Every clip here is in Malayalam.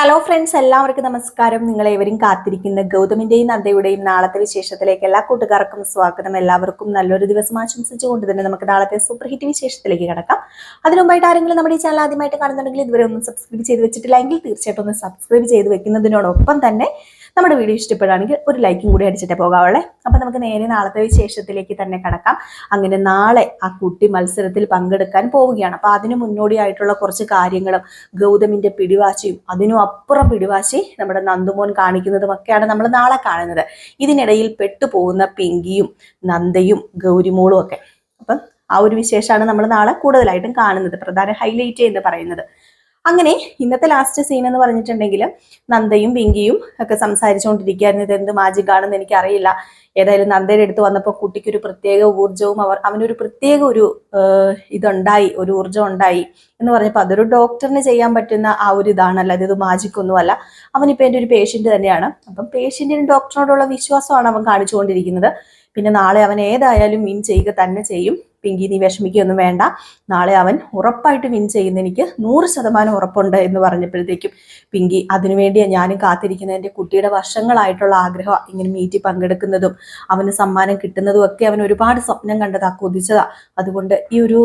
ഹലോ ഫ്രണ്ട്സ് എല്ലാവർക്കും നമസ്കാരം. നിങ്ങളേവരും കാത്തിരിക്കുന്ന ഗൗതമിന്റെയും നന്ദയുടെയും നാളത്തെ വിശേഷത്തിലേക്ക് എല്ലാ കൂട്ടുകാർക്കും സ്വാഗതം. എല്ലാവർക്കും നല്ലൊരു ദിവസം ആശംസിച്ചുകൊണ്ട് തന്നെ നമുക്ക് നാളത്തെ സൂപ്പർ ഹിറ്റ് വിശേഷത്തിലേക്ക് കിടക്കാം. അതിനുമുമ്പായിട്ട് ആരെങ്കിലും നമ്മുടെ ഈ ചാനൽ ആദ്യമായിട്ട് കാണുന്നുണ്ടെങ്കിൽ ഇതുവരെ ഒന്നും സബ്സ്ക്രൈബ് ചെയ്ത് വെച്ചിട്ടില്ലെങ്കിൽ തീർച്ചയായിട്ടും ഒന്ന് സബ്സ്ക്രൈബ് ചെയ്ത് വെക്കുന്നതിനോടൊപ്പം തന്നെ നമ്മുടെ വീഡിയോ ഇഷ്ടപ്പെടുകയാണെങ്കിൽ ഒരു ലൈക്കും കൂടി അടിച്ചിട്ടേ പോകാവുള്ളേ. അപ്പൊ നമുക്ക് നേരെ നാളത്തെ വിശേഷത്തിലേക്ക് തന്നെ കടക്കാം. അങ്ങനെ നാളെ ആ കുട്ടി മത്സരത്തിൽ പങ്കെടുക്കാൻ പോവുകയാണ്. അപ്പൊ അതിന് മുന്നോടിയായിട്ടുള്ള കുറച്ച് കാര്യങ്ങളും ഗൗതമിന്റെ പിടിവാശിയും അതിനും അപ്പുറം പിടിവാശി നമ്മുടെ നന്ദുമോൻ കാണിക്കുന്നതും ഒക്കെയാണ് നമ്മൾ നാളെ കാണുന്നത്. ഇതിനിടയിൽ പെട്ടുപോകുന്ന പിങ്കിയും നന്ദയും ഗൗരിമോളും ഒക്കെ. അപ്പം ആ ഒരു വിശേഷമാണ് നമ്മൾ നാളെ കൂടുതലായിട്ടും കാണുന്നത്. പ്രധാന ഹൈലൈറ്റ് എന്ന് പറയുന്നത്. അങ്ങനെ ഇന്നത്തെ ലാസ്റ്റ് സീൻ എന്ന് പറഞ്ഞിട്ടുണ്ടെങ്കിൽ നന്ദയും പിങ്കിയും ഒക്കെ സംസാരിച്ചുകൊണ്ടിരിക്കുകയായിരുന്നു. ഇത് എന്ത് മാജിക്കാണെന്ന് എനിക്കറിയില്ല. ഏതായാലും നന്ദയുടെ അടുത്ത് വന്നപ്പോൾ കുട്ടിക്ക് ഒരു പ്രത്യേക ഊർജവും അവർ അവനൊരു പ്രത്യേക ഒരു ഇതുണ്ടായി ഒരു ഊർജം ഉണ്ടായി എന്ന് പറഞ്ഞപ്പോൾ അതൊരു ഡോക്ടറിന് ചെയ്യാൻ പറ്റുന്ന ആ ഒരു ഇതാണല്ലോ. അതായത് ഇത് മാജിക് ഒന്നുമല്ല അവനിപ്പോൾ എന്റെ ഒരു പേഷ്യന്റ് തന്നെയാണ്. അപ്പം പേഷ്യന്റിന് ഡോക്ടറിനോടുള്ള വിശ്വാസമാണ് അവൻ കാണിച്ചുകൊണ്ടിരിക്കുന്നത്. പിന്നെ നാളെ അവൻ ഏതായാലും മീൻ ചെയ്യുക തന്നെ ചെയ്യും. പിങ്കി നീ വിഷമിക്കുകയൊന്നും വേണ്ട. നാളെ അവൻ ഉറപ്പായിട്ട് വിൻ ചെയ്യുന്ന എനിക്ക് നൂറ് ശതമാനം ഉറപ്പുണ്ട് എന്ന് പറഞ്ഞപ്പോഴത്തേക്കും പിങ്കി അതിനുവേണ്ടിയാണ് ഞാനും കാത്തിരിക്കുന്ന എന്റെ കുട്ടിയുടെ വർഷങ്ങളായിട്ടുള്ള ആഗ്രഹം ഇങ്ങനെ മീറ്റിൽ പങ്കെടുക്കുന്നതും. അവന് സമ്മാനം കിട്ടുന്നതും ഒക്കെ അവൻ ഒരുപാട് സ്വപ്നം കണ്ടതാ കൊതിച്ചതാ. അതുകൊണ്ട് ഈ ഒരു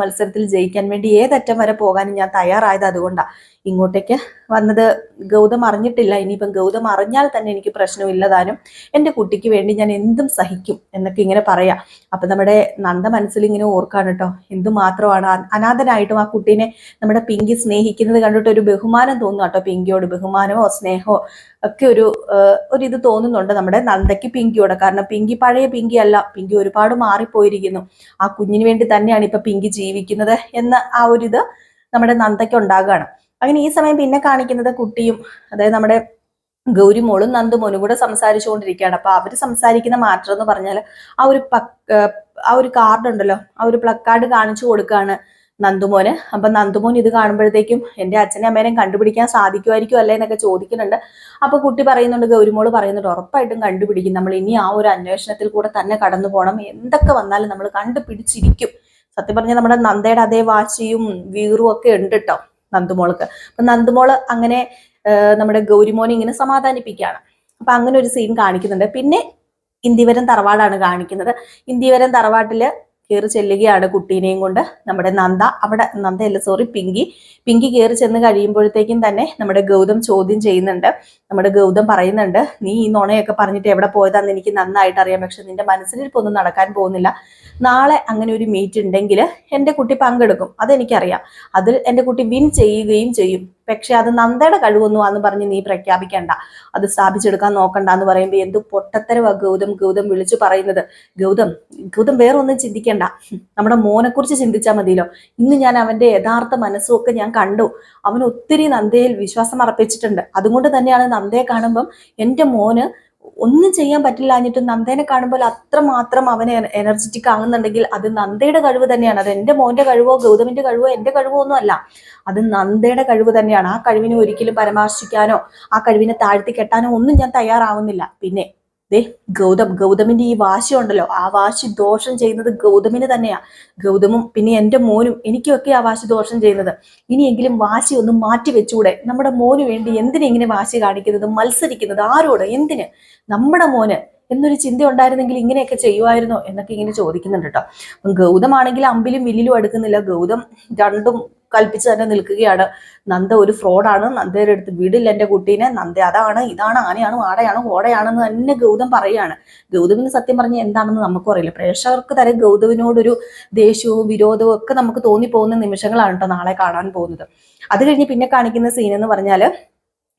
മത്സരത്തിൽ ജയിക്കാൻ വേണ്ടി ഏതറ്റം വരെ പോകാനും ഞാൻ തയ്യാറായത് അതുകൊണ്ടാണ് ഇങ്ങോട്ടേക്ക് വന്നത് ഗൗതം അറിഞ്ഞിട്ടില്ല. ഇനിയിപ്പം ഗൗതം അറിഞ്ഞാൽ തന്നെ എനിക്ക് പ്രശ്നമില്ലതാനും എന്റെ കുട്ടിക്ക് വേണ്ടി ഞാൻ എന്തും സഹിക്കും എന്നൊക്കെ ഇങ്ങനെ പറയാം. അപ്പം നമ്മുടെ നന്ദ മനസ്സിൽ ഇങ്ങനെ ഓർക്കാണ് കേട്ടോ എന്തുമാത്രമാണ് അനാഥനായിട്ടും ആ കുട്ടീനെ നമ്മുടെ പിങ്കി സ്നേഹിക്കുന്നത് കണ്ടിട്ട് ഒരു ബഹുമാനം തോന്നുന്നു കേട്ടോ പിങ്കിയോട് ബഹുമാനമോ സ്നേഹമോ ഒക്കെ ഒരു ഒരു ഇത് തോന്നുന്നുണ്ട് നമ്മുടെ നന്ദയ്ക്ക് പിങ്കിയോട്. കാരണം പിങ്കി പഴയ പിങ്കി അല്ല പിങ്കി ഒരുപാട് മാറിപ്പോയിരിക്കുന്നു. ആ കുഞ്ഞിന് വേണ്ടി തന്നെയാണ് ഇപ്പൊ പിങ്കി ജീവിക്കുന്നത് എന്ന ആ ഒരു ഇത് നമ്മുടെ നന്ദയ്ക്ക് ഉണ്ടാകുകയാണ് അങ്ങനെ ഈ സമയം പിന്നെ കാണിക്കുന്നത് കുട്ടിയും അതായത് നമ്മുടെ ഗൗരിമോളും നന്ദുമോനും കൂടെ സംസാരിച്ചുകൊണ്ടിരിക്കുകയാണ്. അപ്പൊ അവർ സംസാരിക്കുന്ന മാറ്റം എന്ന് പറഞ്ഞാൽ ആ ഒരു ആ ഒരു കാർഡ് ഉണ്ടല്ലോ ആ ഒരു പ്ലക്കാർഡ് കാണിച്ചു കൊടുക്കുകയാണ് നന്ദുമോന് അപ്പൊ നന്ദുമോൻ ഇത് കാണുമ്പോഴത്തേക്കും എന്റെ അച്ഛനെ അമ്മേനെയും കണ്ടുപിടിക്കാൻ സാധിക്കുമായിരിക്കും അല്ലേ എന്നൊക്കെ ചോദിക്കുന്നുണ്ട്. അപ്പൊ കുട്ടി പറയുന്നുണ്ട് ഗൗരിമോൾ പറയുന്നുണ്ട് ഉറപ്പായിട്ടും കണ്ടുപിടിക്കും. നമ്മൾ ഇനി ആ ഒരു അന്വേഷണത്തിൽ കൂടെ തന്നെ കടന്നു പോകണം എന്തൊക്കെ വന്നാലും നമ്മൾ കണ്ടുപിടിച്ചിരിക്കും. സത്യം പറഞ്ഞാൽ നമ്മുടെ നന്ദയുടെ അതേ വാശിയും വീറും ഒക്കെ ഉണ്ട് കേട്ടോ നന്ദുമോൾക്ക്. അപ്പൊ നന്ദുമോൾ അങ്ങനെ നമ്മുടെ ഗൗരിമോനെ ഇങ്ങനെ സമാധാനിപ്പിക്കുകയാണ്. അപ്പൊ അങ്ങനെ ഒരു സീൻ കാണിക്കുന്നുണ്ട്. പിന്നെ ഇന്ദിവരം തറവാടാണ് കാണിക്കുന്നത്. ഇന്ദിവരം തറവാട്ടിൽ കയറി ചെല്ലുകയാണ് കുട്ടീനെയും കൊണ്ട്. നമ്മുടെ നന്ദ അവിടെ നന്ദയല്ല സോറി പിങ്കി. പിങ്കി കയറി ചെന്ന് കഴിയുമ്പോഴത്തേക്കും തന്നെ നമ്മുടെ ഗൗതം ചോദ്യം ചെയ്യുന്നുണ്ട്. നമ്മുടെ ഗൗതം പറയുന്നുണ്ട് നീ ഈ നുണയൊക്കെ പറഞ്ഞിട്ട് എവിടെ പോയതാന്ന് എനിക്ക് നന്നായിട്ട് അറിയാം പക്ഷെ നിന്റെ മനസ്സിലിരിപ്പൊന്നും നടക്കാൻ പോകുന്നില്ല. നാളെ അങ്ങനെ ഒരു മീറ്റ് ഉണ്ടെങ്കിൽ എന്റെ കുട്ടി പങ്കെടുക്കും അതെനിക്കറിയാം. അതിൽ എന്റെ കുട്ടി വിൻ ചെയ്യുകയും ചെയ്യും. പക്ഷെ അത് നന്ദയുടെ കഴിവൊന്നും ആന്ന് പറഞ്ഞ് നീ പ്രഖ്യാപിക്കണ്ട. അത് സ്ഥാപിച്ചെടുക്കാൻ നോക്കണ്ട എന്ന് പറയുമ്പോൾ എന്ത് പൊട്ടത്തരവ ഗൗതം ഗൗതം വിളിച്ചു പറയുന്നത്? ഗൗതം ഗൗതം വേറെ ഒന്നും ചിന്തിക്കണ്ട. നമ്മുടെ മോനെ കുറിച്ച് ചിന്തിച്ചാൽ മതിയല്ലോ. ഇന്ന് ഞാൻ അവന്റെ യഥാർത്ഥ മനസ്സും ഒക്കെ ഞാൻ കണ്ടു. അവൻ ഒത്തിരി നന്ദയിൽ വിശ്വാസം അർപ്പിച്ചിട്ടുണ്ട്. അതുകൊണ്ട് തന്നെയാണ് നന്ദയെ കാണുമ്പം എന്റെ മോന് ഒന്നും ചെയ്യാൻ പറ്റില്ലാഞ്ഞിട്ട് നന്ദേനെ കാണുമ്പോൾ അത്രമാത്രം അവനെ എനർജറ്റിക് ആകുന്നുണ്ടെങ്കിൽ അത് നന്ദയുടെ കഴിവ് തന്നെയാണ്. അത് എന്റെ മോന്റെ കഴിവോ ഗൗതമിന്റെ കഴിവോ എന്റെ കഴിവോ ഒന്നും അല്ല. അത് നന്ദയുടെ കഴിവ് തന്നെയാണ്. ആ കഴിവിനെ ഒരിക്കലും പരാമർശിക്കാനോ ആ കഴിവിനെ താഴ്ത്തി കെട്ടാനോ ഒന്നും ഞാൻ തയ്യാറാവുന്നില്ല. പിന്നെ ദേ ഗൗതം ഗൗതമിന്റെ ഈ വാശി ഉണ്ടല്ലോ. ആ വാശി ദോഷം ചെയ്യുന്നത് ഗൗതമിന് തന്നെയാ. ഗൗതമും പിന്നെ എന്റെ മോനും എനിക്കൊക്കെ ആ വാശി ദോഷം ചെയ്യുന്നത്. ഇനിയെങ്കിലും വാശി ഒന്ന് മാറ്റി വെച്ചുകൂടെ? നമ്മുടെ മോന് വേണ്ടി എന്തിനെ ഇങ്ങനെ വാശി കാണിക്കുന്നത് മത്സരിക്കുന്നത്? ആരോട്? എന്തിന്? നമ്മുടെ മോന്. എന്നൊരു ചിന്ത ഉണ്ടായിരുന്നെങ്കിൽ ഇങ്ങനെയൊക്കെ ചെയ്യുമായിരുന്നോ എന്നൊക്കെ ഇങ്ങനെ ചോദിക്കുന്നുണ്ട് കേട്ടോ. ഗൗതമാണെങ്കിൽ അമ്പിലും വില്ലിലും അടുക്കുന്നില്ല. ഗൗതം രണ്ടും കൽപ്പിച്ച് തന്നെ നിൽക്കുകയാണ്. നന്ദ ഒരു ഫ്രോഡാണ്. നന്ദയുടെ അടുത്ത് വിടില്ല എന്റെ കുട്ടീനെ. നന്ദ അതാണ് ഇതാണ് ആനയാണ് ആടയാണ് ഓടയാണെന്ന് തന്നെ ഗൗതം പറയുകയാണ്. ഗൗതമിന് സത്യം പറഞ്ഞാൽ എന്താണെന്ന് നമുക്കും അറിയില്ല. പ്രേക്ഷകർക്ക് തരെ ഗൗതമിനോടൊരു ദേഷ്യവും വിരോധവും ഒക്കെ നമുക്ക് തോന്നിപ്പോകുന്ന നിമിഷങ്ങളാണ് കേട്ടോ നാളെ കാണാൻ പോകുന്നത്. അത് കഴിഞ്ഞ് പിന്നെ കാണിക്കുന്ന സീൻ എന്ന് പറഞ്ഞാൽ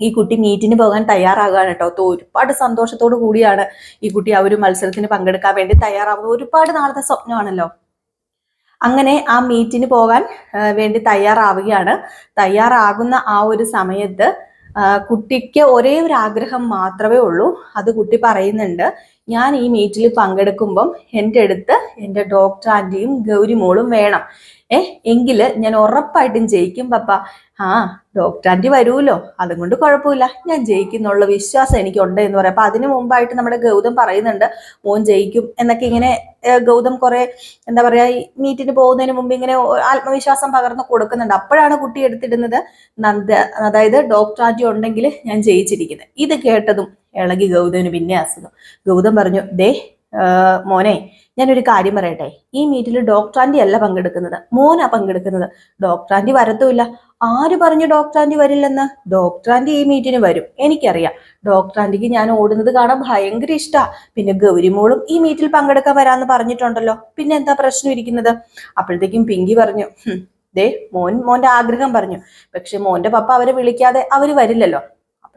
ഈ കുട്ടി മീറ്റിന് പോകാൻ തയ്യാറാകുകയാണ് കേട്ടോ. അത് ഒരുപാട് സന്തോഷത്തോടു കൂടിയാണ് ഈ കുട്ടി ആ ഒരു മത്സരത്തിന് പങ്കെടുക്കാൻ വേണ്ടി തയ്യാറാവുന്നത്. ഒരുപാട് നാളത്തെ സ്വപ്നമാണല്ലോ. അങ്ങനെ ആ മീറ്റിന് പോകാൻ വേണ്ടി തയ്യാറാവുകയാണ്. തയ്യാറാകുന്ന ആ ഒരു സമയത്ത് കുട്ടിക്ക് ഒരേ ഒരു ആഗ്രഹം മാത്രമേ ഉള്ളൂ. അത് കുട്ടി പറയുന്നുണ്ട് ഞാൻ ഈ മീറ്റിൽ പങ്കെടുക്കുമ്പം എന്റെ അടുത്ത് എന്റെ ഡോക്ടർ ആന്റിയും ഗൗരിമോളും വേണം. ഏ എങ്കിൽ ഞാൻ ഉറപ്പായിട്ടും ജയിക്കും പപ്പ. ആ ഡോക്ടർ ആന്റി വരുമല്ലോ അതും കൊണ്ട് കുഴപ്പമില്ല. ഞാൻ ജയിക്കുന്നുള്ള വിശ്വാസം എനിക്കുണ്ട് എന്ന് പറയാം. അപ്പൊ അതിനു മുമ്പായിട്ട് നമ്മുടെ ഗൗതം പറയുന്നുണ്ട് മോൻ ജയിക്കും എന്നൊക്കെ ഇങ്ങനെ ഗൗതം കുറെ എന്താ പറയാ ഈ മീറ്റിന് പോകുന്നതിന് മുമ്പ് ഇങ്ങനെ ആത്മവിശ്വാസം പകർന്ന് കൊടുക്കുന്നുണ്ട്. അപ്പോഴാണ് കുട്ടി എടുത്തിടുന്നത് നന്ദ അതായത് ഡോക്ടർ ആന്റി ഉണ്ടെങ്കിൽ ഞാൻ ജയിച്ചിരിക്കുന്നത്. ഇത് കേട്ടതും ഇളകി ഗൗതമിന് പിന്നെ അസുഖം. ഗൗതം പറഞ്ഞു ദേ മോനെ ഞാനൊരു കാര്യം പറയട്ടെ. ഈ മീറ്റിൽ ഡോക്ടർ ആന്റി അല്ല പങ്കെടുക്കുന്നത്. മോനാ പങ്കെടുക്കുന്നത്. ഡോക്ടർ ആന്റി വരത്തുമില്ല. ആര് പറഞ്ഞു ഡോക്ടർ ആന്റി വരില്ലെന്ന്? ഡോക്ടർ ആന്റി ഈ മീറ്റിന് വരും. എനിക്കറിയാം. ഡോക്ടർ ആന്റിക്ക് ഞാൻ ഓടുന്നത് കാണാൻ ഭയങ്കര ഇഷ്ടാ. പിന്നെ ഗൗരിമോളും ഈ മീറ്റിൽ പങ്കെടുക്കാൻ വരാന്ന് പറഞ്ഞിട്ടുണ്ടല്ലോ. പിന്നെ എന്താ പ്രശ്നം ഇരിക്കുന്നത്? അപ്പോഴത്തേക്കും പിങ്കി പറഞ്ഞു ദേ മോൻ മോന്റെ ആഗ്രഹം പറഞ്ഞു. പക്ഷെ മോന്റെ പപ്പ അവരെ വിളിക്കാതെ അവർ വരില്ലല്ലോ.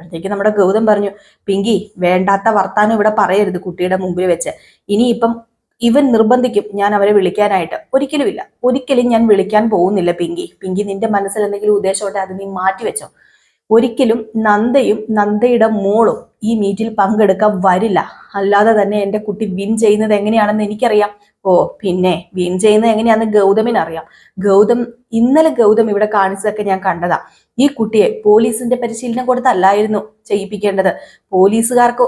അപ്പോഴത്തേക്ക് നമ്മുടെ ഗൗതം പറഞ്ഞു പിങ്കി വേണ്ടാത്ത വർത്താനം ഇവിടെ പറയരുത് കുട്ടിയുടെ മുമ്പിൽ വെച്ച്. ഇനിയിപ്പം ഇവൻ നിർബന്ധിക്കും ഞാൻ അവരെ വിളിക്കാനായിട്ട്. ഒരിക്കലും ഇല്ല. ഒരിക്കലും ഞാൻ വിളിക്കാൻ പോകുന്നില്ല പിങ്കി. പിങ്കി നിന്റെ മനസ്സിൽ എന്തെങ്കിലും ഉദ്ദേശമുണ്ടെ അത് നീ മാറ്റി വെച്ചോ. ഒരിക്കലും നന്ദയും നന്ദയുടെ മോളും ഈ മീറ്റിൽ പങ്കെടുക്കാൻ വരില്ല. അല്ലാതെ തന്നെ എന്റെ കുട്ടി വിൻ ചെയ്യുന്നത് എങ്ങനെയാണെന്ന് എനിക്കറിയാം. ഓ പിന്നെ വിൻ ചെയ്യുന്നത് എങ്ങനെയാണെന്ന് ഗൗതമിനറിയാം. ഗൗതം ഇന്നലെ ഗൗതം ഇവിടെ കാണിച്ചതൊക്കെ ഞാൻ കണ്ടതാ. ഈ കുട്ടിയെ പോലീസിന്റെ പരിശീലനം കൊടുത്തല്ലായിരുന്നു ചെയ്യിപ്പിക്കേണ്ടത്. പോലീസുകാർക്ക്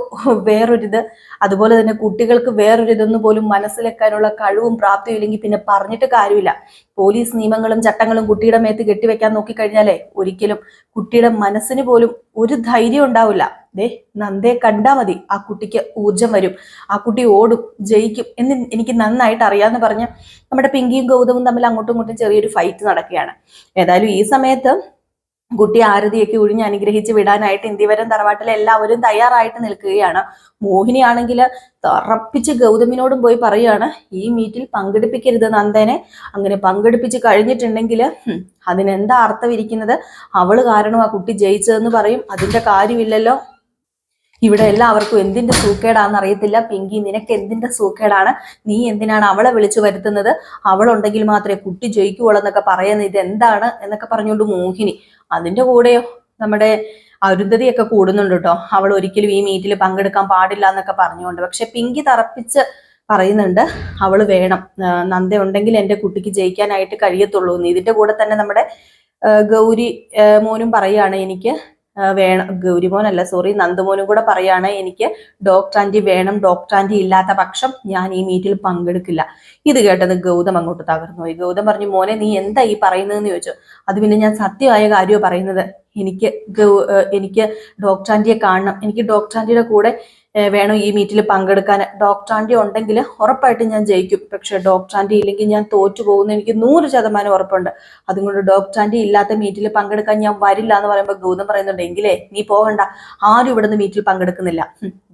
വേറൊരിത് അതുപോലെ തന്നെ കുട്ടികൾക്ക് വേറൊരിതെന്ന് പോലും മനസ്സിലാക്കാനുള്ള കഴിവും പ്രാപ്തിയും ഇല്ലെങ്കിൽ പിന്നെ പറഞ്ഞിട്ട് കാര്യമില്ല. പോലീസ് നിയമങ്ങളും ചട്ടങ്ങളും കുട്ടിയുടെ മേത്ത് കെട്ടിവെക്കാൻ നോക്കിക്കഴിഞ്ഞാലേ ഒരിക്കലും കുട്ടിയുടെ മനസ്സിന് പോലും ഒരു ധൈര്യം ഉണ്ടാവില്ല. ദേ നന്ദേ കണ്ടാ മതി ആ കുട്ടിക്ക് ഊർജം വരും. ആ കുട്ടി ഓടും ജയിക്കും എന്ന് എനിക്ക് നന്നായിട്ട് അറിയാന്ന് പറഞ്ഞ് നമ്മുടെ പിങ്കിയും ഗൗതമും തമ്മിൽ അങ്ങോട്ടും ഇങ്ങോട്ടും ചെറിയൊരു ഫൈറ്റ് നടക്കുകയാണ്. ഏതായാലും ഈ സമയത്ത് കുട്ടി ആരതിയൊക്കെ ഒഴിഞ്ഞ് അനുഗ്രഹിച്ച് വിടാനായിട്ട് ഇന്ത്യവരം തറവാട്ടിലെ എല്ലാവരും തയ്യാറായിട്ട് നിൽക്കുകയാണ്. മോഹിനിയാണെങ്കിൽ തറപ്പിച്ച് ഗൗതമിനോടും പോയി പറയുകയാണ് ഈ മീറ്റിൽ പങ്കെടുപ്പിക്കരുത് നന്ദനെ. അങ്ങനെ പങ്കെടുപ്പിച്ച് കഴിഞ്ഞിട്ടുണ്ടെങ്കിൽ അതിനെന്താ അർത്ഥം ഇരിക്കുന്നത് അവൾ കാരണം ആ കുട്ടി ജയിച്ചതെന്ന് പറയും. അതിന്റെ കാര്യമില്ലല്ലോ. ഇവിടെ എല്ലാവർക്കും എന്തിന്റെ സൂക്കേടാന്ന് അറിയത്തില്ല. പിങ്കി നിനക്ക് എന്തിന്റെ സൂക്കേടാണ്? നീ എന്തിനാണ് അവളെ വിളിച്ചു വരുത്തുന്നത്? അവളുണ്ടെങ്കിൽ മാത്രമേ കുട്ടി ജയിക്കുവോളെന്നൊക്കെ പറയുന്നത് ഇത് എന്താണ് എന്നൊക്കെ പറഞ്ഞുകൊണ്ട് മോഹിനി അതിന്റെ കൂടെയോ? നമ്മുടെ അരുന്ധതിയൊക്കെ കൂടുന്നുണ്ട് കേട്ടോ അവൾ ഒരിക്കലും ഈ മീറ്റിൽ പങ്കെടുക്കാൻ പാടില്ല എന്നൊക്കെ പറഞ്ഞുകൊണ്ട്. പക്ഷെ പിങ്കി തറപ്പിച്ച് പറയുന്നുണ്ട് അവൾ വേണം. നന്ദ ഉണ്ടെങ്കിൽ എന്റെ കുട്ടിക്ക് ജയിക്കാനായിട്ട് കഴിയത്തുള്ളൂ. എന്ന് കൂടെ തന്നെ നമ്മുടെ ഗൗരി മോനും പറയാണ് എനിക്ക് വേണം ഗൗരിമോനല്ല സോറി നന്ദുമോനും കൂടെ പറയാണ് എനിക്ക് ഡോക്ടർ ആന്റി വേണം ഡോക്ടർ ആന്റി ഇല്ലാത്ത പക്ഷം ഞാൻ ഈ മീറ്റിൽ പങ്കെടുക്കില്ല. ഇത് കേട്ടത് ഗൗതം അങ്ങോട്ട് തകർന്നു പോയി. ഗൗതം പറഞ്ഞു മോനെ നീ എന്താ ഈ പറയുന്നതെന്ന് ചോദിച്ചു. അത് പിന്നെ ഞാൻ സത്യമായ കാര്യമാണ് പറയുന്നത്. എനിക്ക് എനിക്ക് ഡോക്ടർ ആന്റിയെ കാണണം. എനിക്ക് ഡോക്ടർ ആന്റിയുടെ കൂടെ വേണം ഈ മീറ്റിൽ പങ്കെടുക്കാൻ. ഡോക്ടർ ആന്റി ഉണ്ടെങ്കിൽ ഉറപ്പായിട്ടും ഞാൻ ജയിക്കും. പക്ഷെ ഡോക്ടർ ആന്റി ഇല്ലെങ്കിൽ ഞാൻ തോറ്റു പോകുന്ന. എനിക്ക് നൂറ് ശതമാനം ഉറപ്പുണ്ട്. അതുകൊണ്ട് ഡോക്ടർ ആന്റി ഇല്ലാത്ത മീറ്റിൽ പങ്കെടുക്കാൻ ഞാൻ വരില്ല എന്ന് പറയുമ്പോൾ ഗൗതം പറയുന്നുണ്ട് എങ്കിലേ നീ പോകണ്ട. ആരും ഇവിടുന്ന് മീറ്റിൽ പങ്കെടുക്കുന്നില്ല.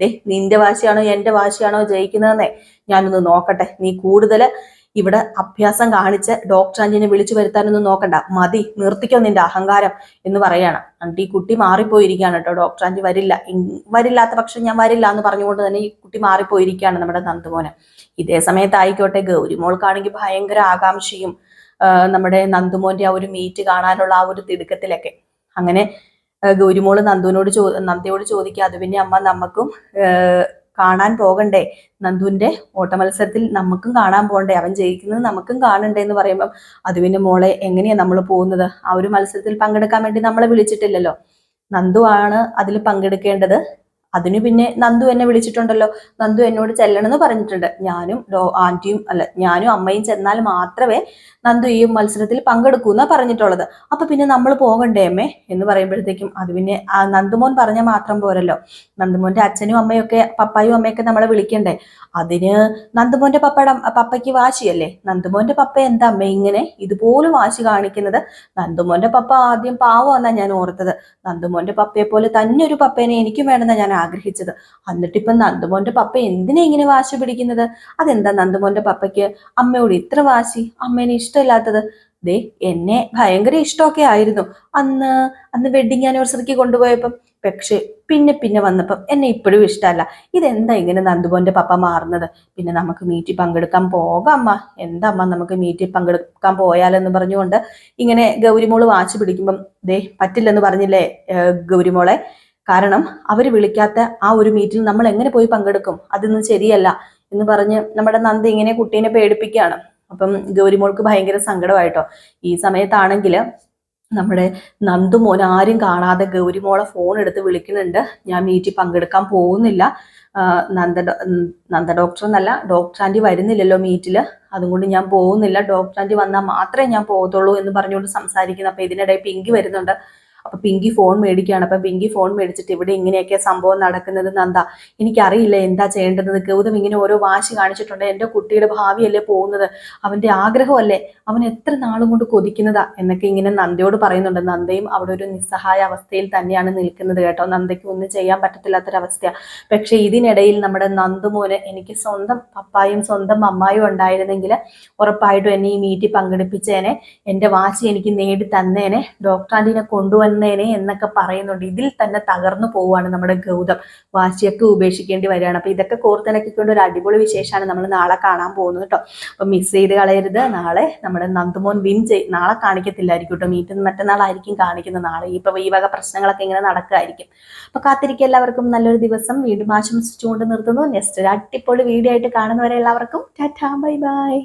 ദേ നിന്റെ വാശിയാണോ എന്റെ വാശിയാണോ ജയിക്കുന്നതെന്നേ ഞാനൊന്ന് നോക്കട്ടെ. നീ കൂടുതൽ ഇവിടെ അഭ്യാസം കാണിച്ച് ഡോക്ടർ ആന്റിനെ വിളിച്ചു വരുത്താനൊന്നും നോക്കണ്ട. മതി നിർത്തിക്കോ നിന്റെ അഹങ്കാരം എന്ന് പറയാണ്. എന്നിട്ട് ഈ കുട്ടി മാറിപ്പോയിരിക്കുകയാണ് കേട്ടോ. ഡോക്ടർ ആന്റി വരില്ല. വരില്ലാത്ത പക്ഷം ഞാൻ വരില്ല എന്ന് പറഞ്ഞുകൊണ്ട് തന്നെ ഈ കുട്ടി മാറിപ്പോയിരിക്കുകയാണ് നമ്മുടെ നന്ദുമോന്. ഇതേ സമയത്ത് ആയിക്കോട്ടെ ഗൗരിമോൾക്കാണെങ്കിൽ ഭയങ്കര ആകാംക്ഷയും നമ്മുടെ നന്ദുമോന്റെ ആ ഒരു മീറ്റ് കാണാനുള്ള ആ ഒരു തിടുക്കത്തിലൊക്കെ. അങ്ങനെ ഗൗരിമോൾ നന്ദുവിനോട് ചോ നന്ദയോട് ചോദിക്കുക. അത് പിന്നെ അമ്മ നമുക്കും കാണാൻ പോകണ്ടേ? നന്ദുവിന്റെ ഓട്ടമത്സരത്തിൽ നമുക്കും കാണാൻ പോകണ്ടേ? അവൻ ജയിക്കുന്നത് നമുക്കും കാണണ്ടേ എന്ന് പറയുമ്പം അത് മോളെ എങ്ങനെയാ നമ്മൾ പോകുന്നത്? ആ ഒരു മത്സരത്തിൽ പങ്കെടുക്കാൻ വേണ്ടി നമ്മളെ വിളിച്ചിട്ടില്ലല്ലോ? നന്ദു ആണ് അതിൽ പങ്കെടുക്കേണ്ടത്. അതിനു പിന്നെ നന്ദു എന്നെ വിളിച്ചിട്ടുണ്ടല്ലോ. നന്ദു എന്നോട് ചെല്ലണമെന്ന് പറഞ്ഞിട്ടുണ്ട്. ഞാനും ഡോ ആന്റിയും അല്ല ഞാനും അമ്മയും ചെന്നാൽ മാത്രമേ നന്ദു ഈ മത്സരത്തിൽ പങ്കെടുക്കൂ എന്നാ പറഞ്ഞിട്ടുള്ളത്. അപ്പൊ പിന്നെ നമ്മൾ പോകണ്ടേ അമ്മേ? എന്ന് പറയുമ്പോഴത്തേക്കും അത് പിന്നെ നന്ദുമോൻ പറഞ്ഞാൽ മാത്രം പോരല്ലോ. നന്ദുമോന്റെ അച്ഛനും അമ്മയൊക്കെ പപ്പായും അമ്മയൊക്കെ നമ്മളെ വിളിക്കണ്ടേ? അതിന് നന്ദുമോന്റെ പപ്പയുടെ പപ്പയ്ക്ക് വാശിയല്ലേ? നന്ദുമോന്റെ പപ്പ എന്താ അമ്മ ഇങ്ങനെ ഇതുപോലെ വാശി കാണിക്കുന്നത്? നന്ദുമോന്റെ പപ്പ ആദ്യം പാവമെന്നാ ഞാൻ ഓർത്തത്. നന്ദുമോന്റെ പപ്പയെ പോലെ തന്നെ ഒരു പപ്പേനെ എനിക്കും വേണമെന്നാ ഞാൻ ആഗ്രഹിച്ചത്. എന്നിട്ടിപ്പം നന്ദുമോന്റെ പപ്പ എന്തിനാ ഇങ്ങനെ വാശി പിടിക്കുന്നത്? അതെന്താ നന്ദുമോന്റെ പപ്പയ്ക്ക്? അമ്മയോട് ഇത്ര വാശി? അമ്മേനെ ഇഷ്ടമില്ലാത്തത്? ദേ എന്നെ ഭയങ്കര ഇഷ്ടമൊക്കെ ആയിരുന്നു. അന്ന് അന്ന് വെഡിങ് ആനിവേഴ്സറിക്ക് കൊണ്ടുപോയപ്പം. പക്ഷെ പിന്നെ പിന്നെ വന്നപ്പം എന്നെ ഇപ്പോഴും ഇഷ്ടമല്ല. ഇതെന്താ ഇങ്ങനെ നന്ദുമോന്റെ പപ്പ മാറുന്നത്? പിന്നെ നമുക്ക് മീറ്റിൽ പങ്കെടുക്കാൻ പോകാം അമ്മ. എന്താ അമ്മ നമുക്ക് മീറ്റിൽ പങ്കെടുക്കാൻ പോയാലെന്ന് പറഞ്ഞുകൊണ്ട് ഇങ്ങനെ ഗൗരിമോൾ വാശി പിടിക്കുമ്പം ദേ പറ്റില്ലെന്ന് പറഞ്ഞില്ലേ ഗൗരിമോളെ? കാരണം അവർ വിളിക്കാത്ത ആ ഒരു മീറ്റിൽ നമ്മൾ എങ്ങനെ പോയി പങ്കെടുക്കും? അതൊന്നും ശരിയല്ല എന്ന് പറഞ്ഞ് നമ്മുടെ നന്ദി ഇങ്ങനെ കുട്ടീനെ പേടിപ്പിക്കുകയാണ്. അപ്പം ഗൗരിമോൾക്ക് ഭയങ്കര സങ്കടമായിട്ടോ. ഈ സമയത്താണെങ്കിൽ നമ്മുടെ നന്ദു മോൻ ആരും കാണാതെ ഗൗരിമോളെ ഫോൺ എടുത്ത് വിളിക്കുന്നുണ്ട്. ഞാൻ മീറ്റിൽ പങ്കെടുക്കാൻ പോകുന്നില്ല. നന്ദ നന്ദ ഡോക്ടർ എന്നല്ല ഡോക്ടർ ആന്റി വരുന്നില്ലല്ലോ മീറ്റിൽ അതുകൊണ്ട് ഞാൻ പോകുന്നില്ല. ഡോക്ടർ ആന്റി വന്നാൽ മാത്രമേ ഞാൻ പോകത്തുള്ളൂ എന്ന് പറഞ്ഞുകൊണ്ട് സംസാരിക്കുന്നു. അപ്പം ഇതിനിടയിൽ പിങ്കി വരുന്നുണ്ട്. അപ്പൊ പിങ്കി ഫോൺ മേടിക്കുകയാണ്. അപ്പൊ പിങ്കി ഫോൺ മേടിച്ചിട്ട് ഇവിടെ ഇങ്ങനെയൊക്കെ സംഭവം നടക്കുന്നത് നന്ദ. എനിക്കറിയില്ല എന്താ ചെയ്യേണ്ടത് ഗൗതം ഇങ്ങനെ ഓരോ വാശി കാണിച്ചിട്ടുണ്ട്. എന്റെ കുട്ടിയുടെ ഭാവിയല്ലേ പോകുന്നത്. അവന്റെ ആഗ്രഹമല്ലേ? അവൻ എത്ര നാളും കൊണ്ട് കൊതിക്കുന്നതാ? എന്നൊക്കെ ഇങ്ങനെ നന്ദയോട് പറയുന്നുണ്ട്. നന്ദയും അവിടെ ഒരു നിസ്സഹായ അവസ്ഥയിൽ തന്നെയാണ് നിൽക്കുന്നത് കേട്ടോ. നന്ദയ്ക്ക് ഒന്നും ചെയ്യാൻ പറ്റത്തില്ലാത്തൊരവസ്ഥയാണ് പക്ഷെ ഇതിനിടയിൽ നമ്മുടെ നന്ദുമോന് എനിക്ക് സ്വന്തം പപ്പായും സ്വന്തം അമ്മായും ഉണ്ടായിരുന്നെങ്കിൽ ഉറപ്പായിട്ടും എന്നെ ഈ മീറ്റിൽ പങ്കെടുപ്പിച്ചേനെ. എന്റെ വാശി എനിക്ക് നേടി തന്നേനെ ഡോക്ടർ ആന്റീനെ കൊണ്ടുവന്നേനെ എന്നൊക്കെ പറയുന്നുണ്ട്. ഇതിൽ തന്നെ തകർന്നു പോവുകയാണ് നമ്മുടെ ഗൗതം. വാശിയൊക്കെ ഉപേക്ഷിക്കേണ്ടി വരികയാണ്. അപ്പൊ ഇതൊക്കെ കോർത്തിണക്കിക്കൊണ്ട് ഒരു അടിപൊളി വിശേഷമാണ് നമ്മൾ നാളെ കാണാൻ പോകുന്നത് കേട്ടോ. അപ്പൊ മിസ് ചെയ്ത് കളയരുത്. നാളെ നമ്മുടെ നന്ദുമോൻ വിൻ ചെയ് നാളെ കാണിക്കത്തില്ലായിരിക്കും കേട്ടോ. മീറ്റ് മറ്റന്നാളായിരിക്കും കാണിക്കുന്നത് നാളെ. ഇപ്പൊ ഈ വക പ്രശ്നങ്ങളൊക്കെ ഇങ്ങനെ നടക്കുമായിരിക്കും അപ്പൊ കാത്തിരിക്കുക എല്ലാവർക്കും. നല്ലൊരു ദിവസം. വീണ്ടും ആശംസിച്ചുകൊണ്ട് നിർത്തുന്നു. നെക്സ്റ്റ് ഒരു അടിപൊളി വീഡിയോ ആയിട്ട് കാണുന്നവരെ എല്ലാവർക്കും. ടാറ്റാ. Bye bye.